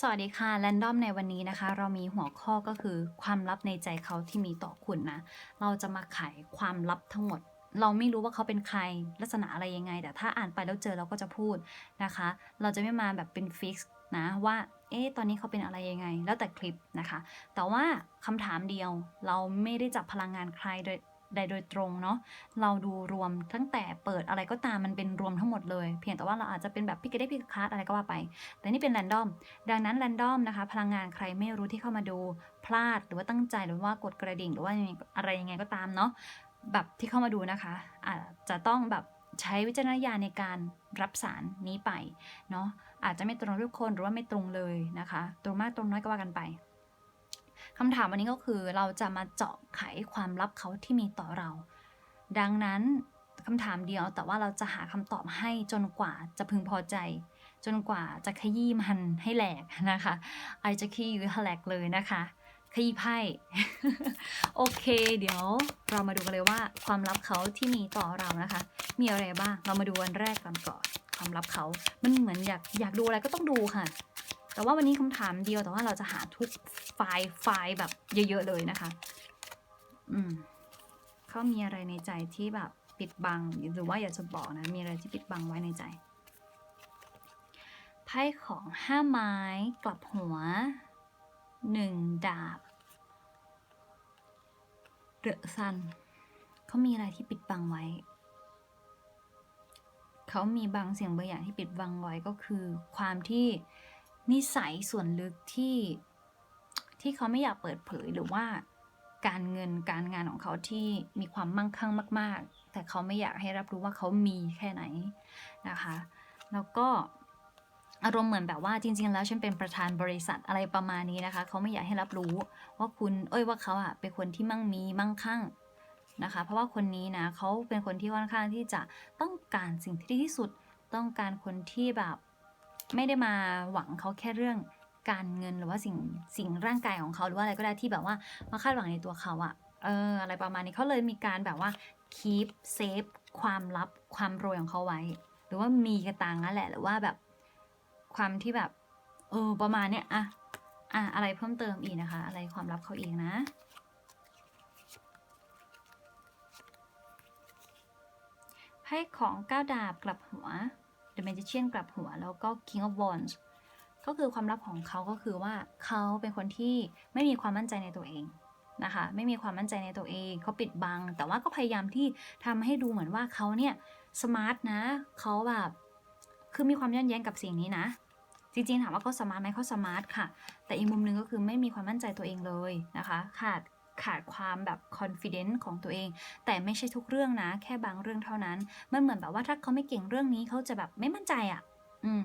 สวัสดีค่ะแรนดอมในวันนี้นะคะ เรามีหัวข้อก็คือความลับในใจเขาที่มีต่อคุณนะ เราจะมาไขความลับทั้งหมด เราไม่รู้ว่าเขาเป็นใครลักษณะอะไรยังไง แต่ถ้าอ่านไปแล้วเจอเราก็จะพูดนะคะ เราจะไม่มาแบบเป็นฟิกซ์นะว่าเอ๊ะตอนนี้เขาเป็นอะไรยังไง แล้วแต่คลิปนะคะ แต่ว่าคำถามเดียวเราไม่ได้จับพลังงานใครโดย ใดโดยตรงเนาะเราดูรวมตั้งแต่เปิดอะไรก็ตามมันเป็นรวมทั้งหมดเลย เพียงแต่ว่าเราอาจจะเป็นแบบพิกเกได้พิกคาร์ดอะไรก็ว่าไป แต่นี่เป็นแรนดอมดังนั้นแรนดอมนะคะ พลังงานใครไม่รู้ที่เข้ามาดูพลาดหรือว่าตั้งใจหรือว่ากดกระดิ่ง หรือว่าอะไรยังไงก็ตามเนาะแบบที่เข้ามาดูนะคะอาจจะต้องแบบใช้วิจารณญาณในการรับสารนี้ไปเนาะอาจจะไม่ตรงทุกคนหรือว่าไม่ตรงเลยนะคะ ตรงมากตรงน้อยก็ว่ากันไปำถามวันนี้ก็คือเราจะมาเจาะไขความลับเขาที่มีต่อเรา ดังนั้นคำถามเดียวแต่ว่าเราจะหาคำตอบให้จนกว่าจะพึงพอใจ จนกว่าจะขยี้มันให้แหลกนะคะไอจะขยี้ให้แหลกเลยนะคะขยี้ไพ่ โอเค เดี๋ยวเรามาดูกันเลยว่าความลับเขาที่มีต่อเรานะคะ มีอะไรบ้าง เรามาดูวันแรกก่อนก่อน ความลับเขา มันเหมือนอยากอยากดูอะไรก็ต้องดูค่ะ แต่ว่าวันนี้คำถามเดียวแต่ว่าเราจะหาทุกไฟล์ไฟล์แบบเยอะๆเลยนะคะ อืมเขามีอะไรในใจที่แบบปิดบังหรือว่าอยากจะบอกนะ มีอะไรที่ปิดบังไว้ในใจไพ่ของห้าไม้กลับหัวหนึ่งดาบเดอซันเขามีอะไรที่ปิดบังไว้ เขามีบางเสียงบางอย่างที่ปิดบังไว้ก็คือความที่ นิสัยส่วนลึกที่ที่เขาไม่อยากเปิดเผยหรือว่าการเงินการงานของเขาที่มีความมั่งคั่งมาก ๆ แต่เขาไม่อยากให้รับรู้ว่าเขามีแค่ไหนนะคะ แล้วก็อารมณ์เหมือนแบบว่าจริง ๆ แล้วฉันเป็นประธานบริษัทอะไรประมาณนี้นะคะ เขาไม่อยากให้รับรู้ว่าคุณเอ้ยว่าเขาอะเป็นคนที่มั่งมีมั่งคั่งนะคะ เพราะว่าคนนี้นะเขาเป็นคนที่ค่อนข้างที่จะต้องการสิ่งที่ดีที่สุด ต้องการคนที่แบบ ไม่ได้มาหวังเขาแค่เรื่องการเงินหรือว่าสิ่งสิ่งร่างกายของเขาหรือว่าอะไรก็ได้ที่แบบว่ามาคาดหวังในตัวเขาอะเอออะไรประมาณนี้เขาเลยมีการแบบว่า keep safe ความลับความรวยของเขาไว้ หรือว่ามีกระตังนั่นแหละหรือว่าแบบความที่แบบเออประมาณเนี้ยอะอะอะไรเพิ่มเติมอีกนะคะ อะไรความลับเขาอีกนะไพ่ของก้าวดาบกลับหัว The Magician กลับหัว แล้วก็ King of Wands ก็คือความลับของเขาก็คือว่าเขาเป็นคนที่ไม่มีความมั่นใจในตัวเองนะคะไม่มีความมั่นใจในตัวเองเขาปิดบัง แต่ว่าก็พยายามที่ทำให้ดูเหมือนว่าเขาเนี่ยสมาร์ทนะเขาแบบคือมีความย้อนแย้งกับสิ่งนี้นะ จริงๆถามว่าเขาสมาร์ทไหมเขาสมาร์ทค่ะ แต่อีกมุมหนึงก็คือไม่มีความมั่นใจตัวเองเลยนะคะ ขาด ขาดความแบบ confidence ของตัวเอง แต่ไม่ใช่ทุกเรื่องนะ แค่บางเรื่องเท่านั้น มันเหมือนแบบว่าถ้าเขาไม่เก่งเรื่องนี้เขาจะแบบไม่มั่นใจอะ่ะ อืม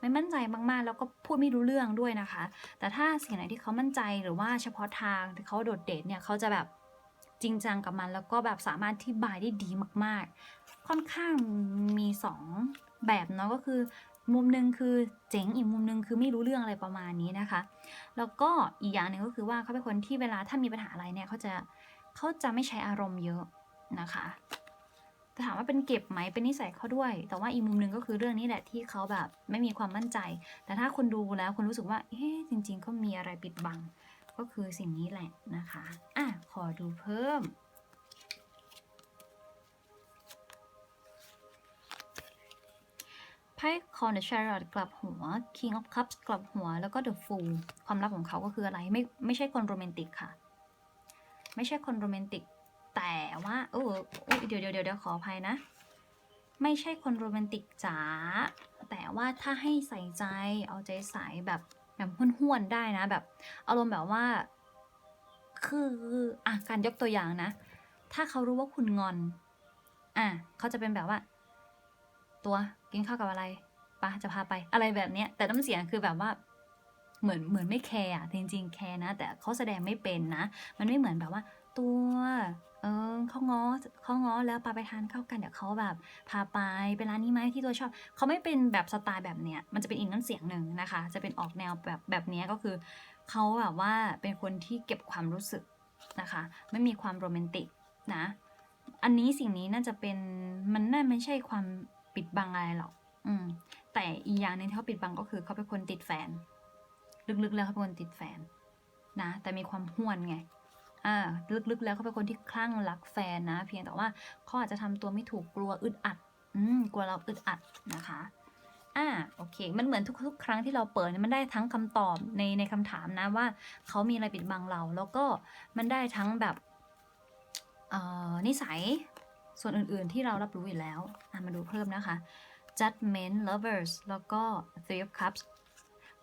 ไม่มั่นใจมากๆ แล้วก็พูดไม่รู้เรื่องด้วยนะคะ แต่ถ้าสิ่งไหนที่เขามั่นใจหรือว่าเฉพาะทางที่เขาโดดเด่นเนี่ยเขาจะแบบจริงจังกับมัน แล้วก็แบบสามารถที่บายได้ดีมากๆ ค่อนข้างมีสองแบบเนาะก็คือ มุมหนึ่งคือเจ๋งอีกมุมหนึ่งคือไม่รู้เรื่องอะไรประมาณนี้นะคะ แล้วก็อีกอย่างหนึ่งก็คือว่าเขาเป็นคนที่เวลาถ้ามีปัญหาอะไรเนี่ยเขาจะเขาจะไม่ใช้อารมณ์เยอะนะคะแต่ถามว่าเป็นเก็บไหมเป็นนิสัยเขาด้วย แต่ว่าอีกมุมหนึ่งก็คือเรื่องนี้แหละที่เขาแบบไม่มีความมั่นใจ แต่ถ้าคนดูแล้วคนรู้สึกว่าเอ๊ะจริง ๆ ก็มีอะไรปิดบัง ก็คือสิ่งนี้แหละนะคะอะขอดูเพิ่ม ไพ่คอนเดอะชาร์ลอตกลับหัว King of Cups กลับหัว แล้วก็ The Fool ความลับของเขาก็คืออะไร ไม่ไม่ใช่คนโรแมนติกค่ะ ไม่ใช่คนโรแมนติก แต่ว่าเออโอยเดี๋ยวเดี๋ยวเดี๋ยวขออภัยนะ ไม่ใช่คนโรแมนติกจ๋า แต่ว่าถ้าให้ใส่ใจ เอาใจใส่แบบแบบห้วนๆได้นะ แบบ อารมณ์แบบว่า คืออะการยกตัวอย่างนะ ถ้าเขารู้ว่าคุณงอน อะเขาจะเป็นแบบว่า ตัว กินข้าวกับอะไรปะจะพาไปอะไรแบบเนี้ย แต่น้ำเสียงคือแบบว่าเหมือนเหมือนไม่แคร์อะจริงๆแคร์นะ แต่เขาแสดงไม่เป็นนะ มันไม่เหมือนแบบว่า ตัวเออเขาง้อเขาง้อแล้วปาไปทานข้าวกันเดี๋ยวเขาแบบ พาไปไปร้านนี้ไหมที่ตัวชอบเขาไม่เป็นแบบสไตล์แบบเนี้ยมันจะเป็นอีกน้ำเสียงหนึ่งนะคะ จะเป็นออกแนวแบบแบบนี้ก็คือเขาแบบว่าเป็นคนที่เก็บความรู้สึกนะคะ ไม่มีความโรแมนติกนะ อันนี้สิ่งนี้น่าจะเป็นมันน่าไม่ใช่ความ ปิดบังอะไรหรอกอืม แต่อีกอย่างหนึ่งที่เขาปิดบังก็คือเขาเป็นคนติดแฟน ลึกๆแล้วเขาเป็นคนติดแฟน นะ แต่มีความห้วนไงอ่าลึกๆแล้วเขาเป็นคนที่คลั่งรักแฟนนะ เพียงแต่ว่าเขาอาจจะทำตัวไม่ถูกกลัวอึดอัด อืมกลัวเราอึดอัดนะคะอ่าโอเค มันเหมือนทุกๆครั้งที่เราเปิดมันได้ทั้งคำตอบในในคำถามนะว่าเขามีอะไรปิดบังเรา แล้วก็มันได้ทั้งแบบเอ่อนิสัย ส่วนอื่นๆที่เรารับรู้อยู่แล้วมาดูเพิ่มนะคะ judgment lovers แล้วก็ three of cups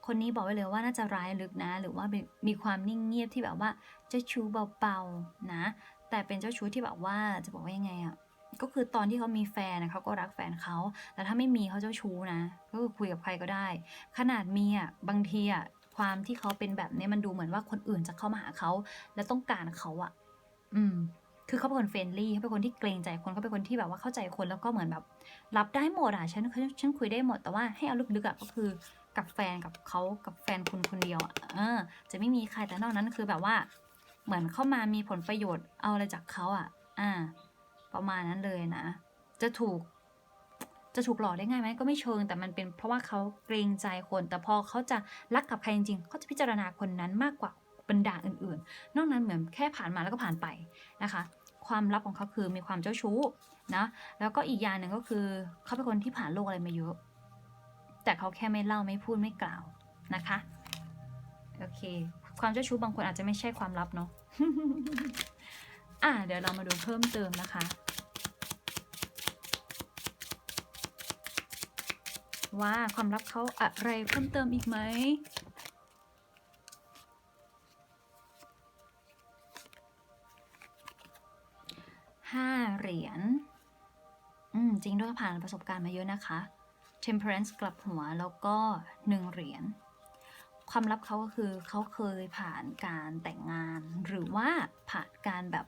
คนนี้บอกไว้เลยว่าน่าจะร้ายลึกนะ หรือว่ามีความนิ่งเงียบที่แบบว่าเจ้าชู้เบาๆนะ แต่เป็นเจ้าชู้ที่แบบว่าจะบอกว่ายังไงอะก็คือตอนที่เขามีแฟนนะเขาก็รักแฟนเขาแต่ถ้าไม่มีเขาเจ้าชู้นะ ก็คือคุยกับใครก็ได้ ขนาดมีอะบางทีอะความที่เขาเป็นแบบนี้มันดูเหมือนว่าคนอื่นจะเข้ามาหาเขา และต้องการเขาอะ อืม คือเขาเป็นคนเฟรนลี่เขาเป็นคนที่เกรงใจคนเขาเป็นคนที่แบบว่าเข้าใจคนแล้วก็เหมือนแบบ รับได้หมดอะฉันฉันฉันคุยได้หมดแต่ว่าให้เอาลึกๆอะก็คือกับแฟนกับเขากับแฟนคุณคนเดียวอะเออ จะไม่มีใครแต่นอกนั้นคือแบบว่า เหมือนเข้ามามีผลประโยชน์เอาอะไรจากเขาอะ อ่า ประมาณนั้นเลยนะ จะถูก จะถูกหลอกได้ง่ายไหมก็ไม่เชิง แต่มันเป็นเพราะว่าเขาเกรงใจคน แต่พอเขาจะรักกับใครจริงๆเขาจะพิจารณาคนนั้นมากกว่าบรรดาอื่นๆ นอกนั้นเหมือนแค่ผ่านมาแล้วก็ผ่านไปนะคะ ความลับของเขาคือมีความเจ้าชู้นะแล้วก็อีกอย่างหนึ่งก็คือเขาเป็นคนที่ผ่านโลกอะไรมาเยอะ แต่เขาแค่ไม่เล่าไม่พูดไม่กล่าวนะคะโอเค ความเจ้าชู้บางคนอาจจะไม่ใช่ความลับเนาะอะเดี๋ยวเรามาดูเพิ่มเติมนะคะว่าความลับเขาอะไรเพิ่มเติมอีกไหม เหรียญ อืม จริงด้วยผ่านประสบการณ์มาเยอะนะคะ temperance กลับหัวแล้วก็หนึ่งเหรียญ ความลับเขาก็คือเขาเคยผ่านการแต่งงาน หรือว่าผ่านการแบบ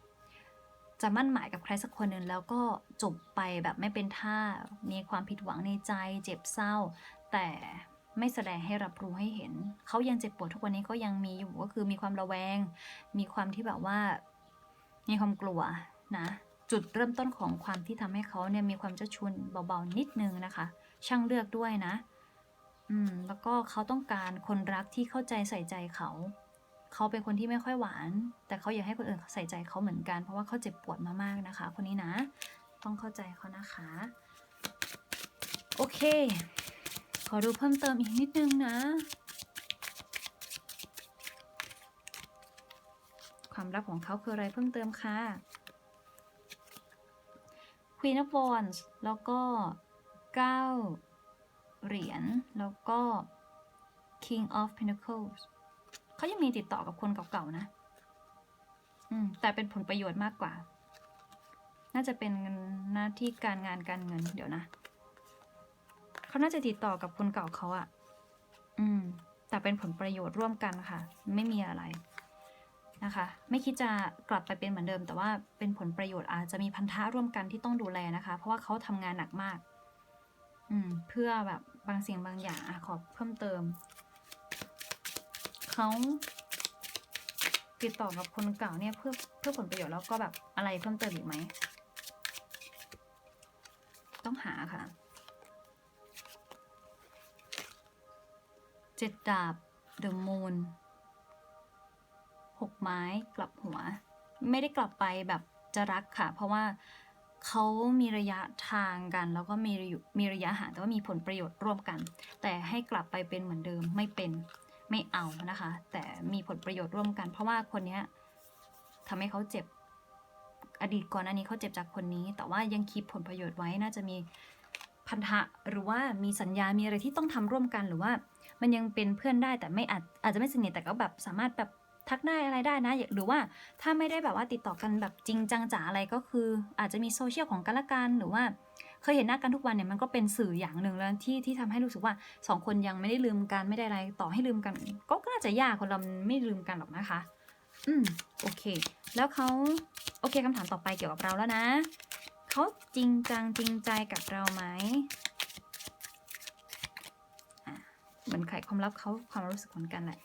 จะมั่นหมายกับใครสักคนหนึ่งแล้วก็จบไปแบบไม่เป็นท่า มีความผิดหวังในใจเจ็บเศร้า แต่ไม่แสดงให้รับรู้ให้เห็น เขายังเจ็บปวดทุกวันนี้ก็ยังมีอยู่ก็คือมีความระแวง มีความที่แบบว่า มีความกลัวนะ จุดเริ่มต้นของความที่ทำให้เขาเนี่ยมีความเจ้าชุนเบาๆนิดนึงนะคะ ช่างเลือกด้วยนะ อืม แล้วก็เขาต้องการคนรักที่เข้าใจใส่ใจเขา เขาเป็นคนที่ไม่ค่อยหวาน แต่เขาอยากให้คนอื่นใส่ใจเขาเหมือนกัน เพราะว่าเขาเจ็บปวดมามากนะคะ คนนี้นะ ต้องเข้าใจเขานะคะ โอเค ขอดูเพิ่มเติมอีกนิดนึงนะความลับของเขาคืออะไรเพิ่มเติมค่ะ Queen of Wands แล้วก็ 9 เหรียญ แล้วก็ King of Pentacles เขายังมีติดต่อกับคนเก่าๆนะ อืม แต่เป็นผลประโยชน์มากกว่า น่าจะเป็นหน้าที่การงานการเงิน เดี๋ยวนะ เขาน่าจะติดต่อกับคนเก่าเขาอะอืม แต่เป็นผลประโยชน์ร่วมกันค่ะ ไม่มีอะไร นะคะ ไม่คิดจะกลับไปเป็นเหมือนเดิม แต่ว่าเป็นผลประโยชน์อาจจะมีพันธะร่วมกันที่ต้องดูแลนะคะ เพราะว่าเขาทำงานหนักมาก อืม เพื่อแบบบางสิ่งบางอย่างอขอเพิ่มเติม เขาติดต่อกับคนเก่าเนี่ยเพื่อเพื่อผลประโยชน์แล้วก็แบบอะไรเพิ่มเติมอีกไหม ต้องหาค่ะเจ็ดดาบเดอะมูน 6 ไม้กลับหัว ไม่ได้กลับไปแบบจะรักค่ะ เพราะว่าเขามีระยะทางกัน แล้วก็มีมีระยะห่างแต่ว่ามีผลประโยชน์ร่วมกัน แต่ให้กลับไปเป็นเหมือนเดิมไม่เป็นไม่เอานะคะ แต่มีผลประโยชน์ร่วมกัน เพราะว่าคนนี้ทำให้เขาเจ็บอดีตก่อนอันนี้เขาเจ็บจากคนนี้ แต่ว่ายังคีบผลประโยชน์ไว้น่าจะมีพันธะหรือว่ามีสัญญา มีอะไรที่ต้องทำร่วมกันหรือว่า มันยังเป็นเพื่อนได้แต่ไม่อาจอาจจะไม่สนิทแต่ก็แบบสามารถแบบ ทักได้อะไรได้นะ หรือว่าถ้าไม่ได้แบบว่าติดต่อกันแบบจริงจังจ๋าอะไรก็คือ อาจจะมีโซเชียลของกันและกันหรือว่าเคยเห็นหน้ากันทุกวันเนี่ยมันก็เป็นสื่ออย่างหนึ่งแล้วที่ที่ทำให้รู้สึกว่าสองคนยังไม่ได้ลืมกันไม่ได้อะไรต่อให้ลืมกัน ก็น่าจะยากคนเราไม่ลืมกันหรอกนะคะ อืมโอเค แล้วเขาโอเคคำถามต่อไปเกี่ยวกับเราแล้วนะเขาจริงจังจริงใจกับเราไหมเหมือนไขความลับเขาความรู้สึกเหมือนกันแหละ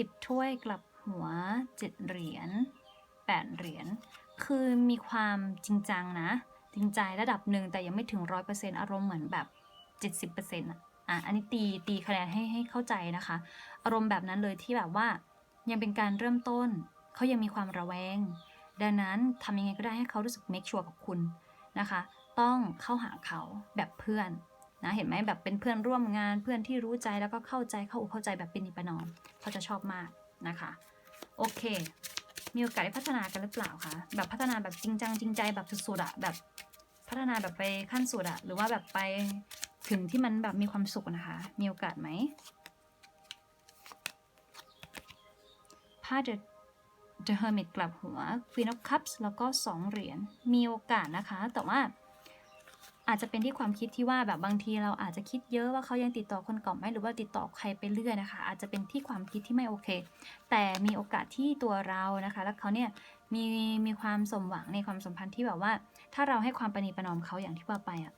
สิบถ้วยกลับหัวเจ็ดเหรียญแปดเหรียญ คือมีความจริงจังนะ จริงใจระดับหนึ่งแต่ยังไม่ถึงร้อยเปอร์เซ็นต์อารมณ์เหมือนแบบเจ็ดสิบเปอร์เซ็นต์อะอะอันนี้ตีตีคะแนนให้ให้เข้าใจนะคะ อารมณ์แบบนั้นเลยที่แบบว่า ยังเป็นการเริ่มต้น เขายังมีความระแวง ดังนั้นทำยังไงก็ได้ให้เขารู้สึก make sure กับคุณนะคะ ต้องเข้าหาเขาแบบเพื่อน นะเห็นไหมแบบเป็นเพื่อนร่วมงานเพื่อนที่รู้ใจแล้วก็เข้าใจเข้าอกเข้าใจแบบเป็นนิปนอมเขาจะชอบมากนะคะโอเค มีโอกาสได้พัฒนากันหรือเปล่าคะแบบพัฒนาแบบจริงจังจริงใจแบบสุดๆอะแบบพัฒนาแบบไปขั้นสุดอะหรือว่าแบบไปถึงที่มันแบบมีความสุขนะคะ มีโอกาสไหมผ้า The The Hermit กลับหัว Queen of Cups แล้วก็ 2 เหรียญ มีโอกาสนะคะ แต่ว่า อาจจะเป็นที่ความคิดที่ว่าแบบบางทีเราอาจจะคิดเยอะว่าเขายังติดต่อคนเก่าไหมหรือว่าติดต่อใครไปเรื่อยนะคะ อาจจะเป็นที่ความคิดที่ไม่โอเค แต่มีโอกาสที่ตัวเรานะคะ แล้วเขาเนี่ยมีมีความสมหวังในความสัมพันธ์ที่แบบว่า ถ้าเราให้ความประนีประนอมเขาอย่างที่ว่าไปอะ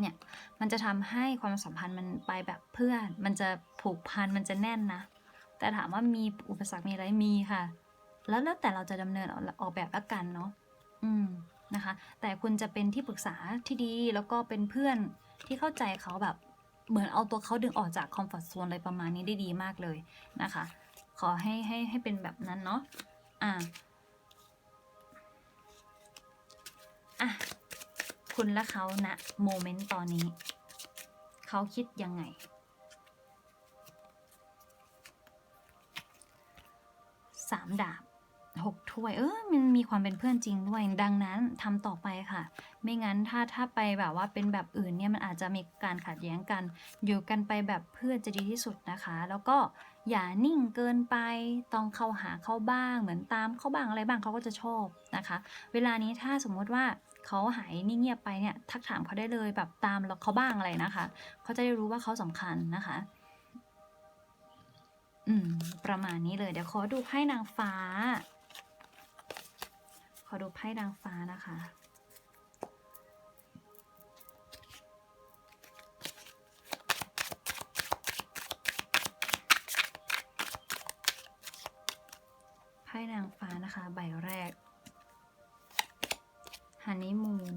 เนี่ยมันจะทำให้ความสัมพันธ์มันไปแบบเพื่อน มันจะผูกพันมันจะแน่นนะ แต่ถามว่ามีอุปสรรคมีอะไรมีค่ะ แล้วแล้วแต่เราจะดำเนินออกออกแบบละกันเนาะอืม นะคะ แต่คุณจะเป็นที่ปรึกษาที่ดีแล้วก็เป็นเพื่อนที่เข้าใจเขาแบบเหมือนเอาตัวเขาดึงออกจากคอมฟอร์ทโซนอะไรประมาณนี้ได้ดีมากเลยนะคะ ขอให้ให้ให้เป็นแบบนั้นเนาะอะอะคุณและเขาณโมเมนต์ตอนนี้ เขาคิดยังไง สามดาบ หกถ้วย เออมันมีความเป็นเพื่อนจริงด้วย ดังนั้นทำต่อไปค่ะ ไม่งั้นถ้าถ้าไปแบบว่าเป็นแบบอื่นเนี่ยมันอาจจะมีการขัดแย้งกัน อยู่กันไปแบบเพื่อนจะดีที่สุดนะคะ แล้วก็อย่านิ่งเกินไป ต้องเข้าหาเขาบ้าง เหมือนตามเขาบ้างอะไรบ้างเขาก็จะชอบนะคะ เวลานี้ถ้าสมมุติว่าเขาหายนิ่งเงียบไปเนี่ยทักถามเขาได้เลยแบบตามเขาบ้างอะไรนะคะเขาจะได้รู้ว่าเขาสำคัญนะคะอืมประมาณนี้เลยเดี๋ยวขอดูไพ่นางฟ้า ขอดูไพ่นางฟ้านะคะ ไพ่นางฟ้านะคะ ใบแรกฮันนีมูน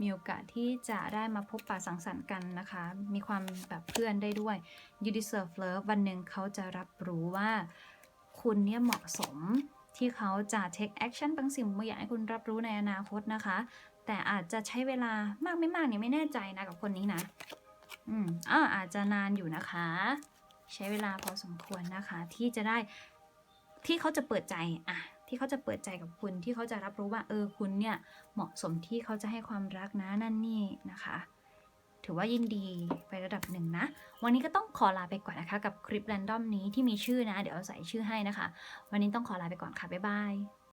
มีโอกาสที่จะได้มาพบปะสังสรรค์กันนะคะ มีความแบบเพื่อนได้ด้วย you deserve love วันหนึ่งเขาจะรับรู้ว่า คุณเนี่ยเหมาะสม ที่เขาจะ take action บางสิ่งบางอย่างให้คุณรับรู้ในอนาคตนะคะ แต่อาจจะใช้เวลามากไม่มากเนี่ยไม่แน่ใจนะกับคนนี้นะ อืมอ่าอาจจะนานอยู่นะคะ ใช้เวลาพอสมควรนะคะ ที่จะได้ที่เขาจะเปิดใจอะที่เขาจะเปิดใจกับคุณที่เขาจะรับรู้ว่า เออคุณเนี่ยเหมาะสมที่เขาจะให้ความรักนะนั่นนี่นะคะ ถือว่ายินดีไประดับหนึ่งนะ วันนี้ก็ต้องขอลาไปก่อนนะคะ กับคลิปแรนดอมนี้ที่มีชื่อนะ เดี๋ยวเอาใส่ชื่อให้นะคะ วันนี้ต้องขอลาไปก่อนค่ะ บ๊ายบาย